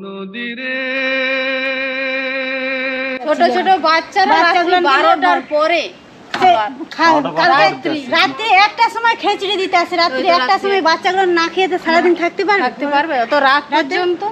নদীরে। ছোট ছোট বাচ্চারা রাত্রি বারোটার পরে আবার খা- কালকে রাত্রি। রাত্রি একটার সময় খেচড়ি দিতে আসে রাত্রি একটার সময় বাচ্চাগুলো না খেয়ে সারাদিন থাকতে পারবে? থাকতে পারবে অত রাত পর্যন্ত।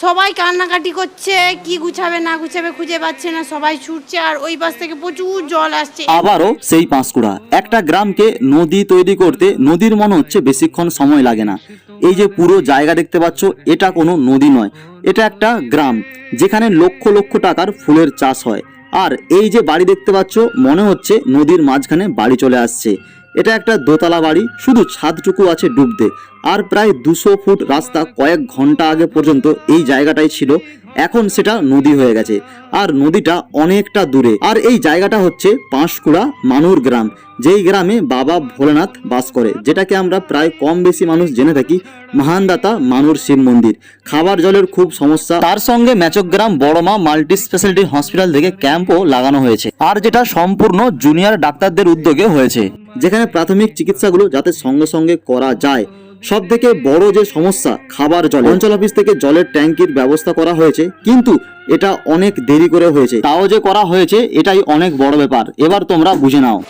সবাই কান্নাকাটি করছে কি গুছাবে না গুছাবে খুঁজে পাচ্ছে না সবাই ছুটছে আর ওই পাশ থেকে প্রচুর জল আসছে। আবারও সেই পাঁশকুড়া। একটা গ্রামকে নদী তৈরি করতে নদীর মনে হচ্ছে বেশিক্ষণ সময় লাগে না। এই যে পুরো জায়গা দেখতে পাচ্ছ, এটা কোনো নদী নয়। এটা একটা গ্রাম, যেখানে লক্ষ লক্ষ টাকার ফুলের চাষ হয়। আর এই যে বাড়ি দেখতে পাচ্ছ, মনে হচ্ছে নদীর মাঝখানে বাড়ি চলে আসছে। এটা একটা দোতলা বাড়ি, শুধু ছাদটুকু আছে ডুবতে। আর প্রায় দুশো ফুট রাস্তা কয়েক ঘণ্টা আগে পর্যন্ত এই জায়গাটাই ছিল। এখন সেটা নদী হয়ে গেছে। আর নদীটা অনেকটা দূরে। আর এই জায়গাটা হচ্ছে পাঁশকুড়া মানুর গ্রাম। যেই গ্রামে বাবা ভোলেনাথ বাস করে, যেটাকে আমরা প্রায় কম বেশি মানুষ জেনে থাকি, মহানদাতা মানুর শিব মন্দির। খাবার জলের খুব সমস্যা। তার সঙ্গে ম্যাচকগ্রাম বড়মা মাল্টি স্পেশালিটি হসপিটাল থেকে ক্যাম্পও লাগানো হয়েছে। আর যেটা সম্পূর্ণ জুনিয়র ডাক্তারদের উদ্যোগে হয়েছে। যেখানে প্রাথমিক চিকিৎসাগুলো যাতে সঙ্গে সঙ্গে করা যায়। সব থেকে বড় যে সমস্যা, খাবার জল অঞ্চল অফিস থেকে জলের ট্যাঙ্কির ব্যবস্থা করা হয়েছে, কিন্তু এটা অনেক দেরি করে হয়েছে। তাও যে করা হয়েছে, এটাই অনেক বড় ব্যাপার। এবার তোমরা বুঝে নাও।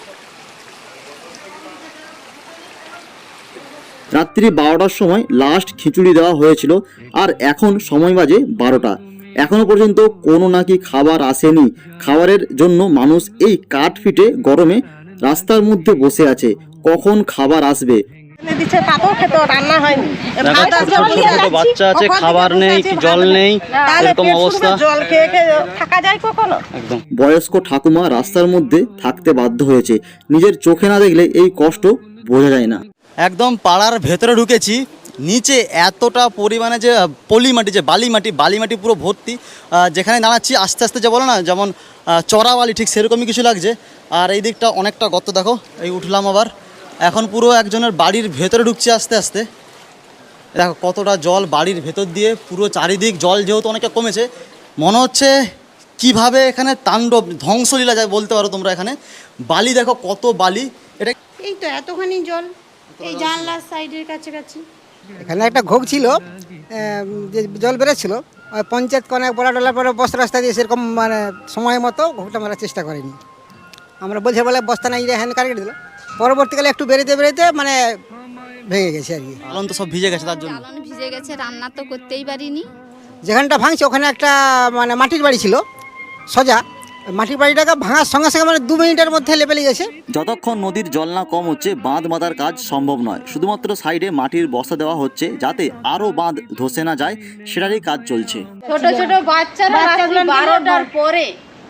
রাত্রি বারোটার সময় লাস্ট খিচুড়ি দেওয়া হয়েছিল, আর এখন সময় বাজে বারোটা। এখনও পর্যন্ত কোনো নাকি খাবার আসেনি। খাবারের জন্য মানুষ এই কাঠ ফিটে গরমে রাস্তার মধ্যে বসে আছে। কখন খাবার আসবে? দিচ্ছে খেতে রান্না হয়নি। বাচ্চা আছে খাবার নেই কি জল নেই এরকম অবস্থা। জল খেয়ে খেয়ে থাকা যায় কখনো? একদম। বয়স্ক ঠাকুমা রাস্তার মধ্যে থাকতে বাধ্য হয়েছে। নিজের চোখে না দেখলে এই কষ্ট বোঝা যায় না। একদম পাড়ার ভেতরে ঢুকেছি নিচে এতটা পরিমাণে যে পলি মাটি যে বালি মাটি বালি মাটি পুরো ভর্তি যেখানে দাঁড়াচ্ছি আস্তে আস্তে যে বলো না যেমন চড়া বালি ঠিক সেরকমই কিছু লাগছে। আর এই দিকটা অনেকটা গর্ত দেখো এই উঠলাম আবার। এখন পুরো একজনের বাড়ির ভেতরে ঢুকছে আস্তে আস্তে। দেখো কতটা জল বাড়ির ভেতর দিয়ে পুরো চারিদিক জল যেহেতু অনেকটা কমেছে মনে হচ্ছে কীভাবে এখানে তাণ্ডব ধ্বংসলীলা যায় বলতে পারো তোমরা এখানে। বালি দেখো কত বালি। এটা এই তো এতখানি জল এই জানলার সাইডের কাছাকাছি। এখানে একটা ঘোগ ছিল যে জল বেরোচ্ছিল ওই পঞ্চায়েত অনেক বলা টলার পরে বস্তা রাস্তা দিয়ে সেরকম মানে সময় মতো ঘোগটা মারার চেষ্টা করেনি। আমরা বলছি বলে বস্তা নাই হ্যান্ড কাটিয়ে দিল। পরবর্তীকালে একটু বেরোতে বেরোতে মানে ভেঙে গেছে আর কি। আলন তো সব ভিজে গেছে তার জন্য? চালন ভিজে গেছে রান্না তো করতেই পারিনি। যেখানটা ভাঙছে ওখানে একটা মানে মাটির বাড়ি ছিল সোজা। মাটির বাড়িটাকে ভাঙার সঙ্গে সঙ্গে মানে দু মিনিটের মধ্যে লেবেলে গেছে। যতক্ষণ নদীর জল না কম হচ্ছে বাঁধ বাঁধার কাজ সম্ভব নয়। শুধুমাত্র সাইডে মাটির বস্তা দেওয়া হচ্ছে যাতে আরও বাঁধ ধসে না যায় সেটারই কাজ চলছে। ছোট ছোট বাচ্চারা বারোটার পরে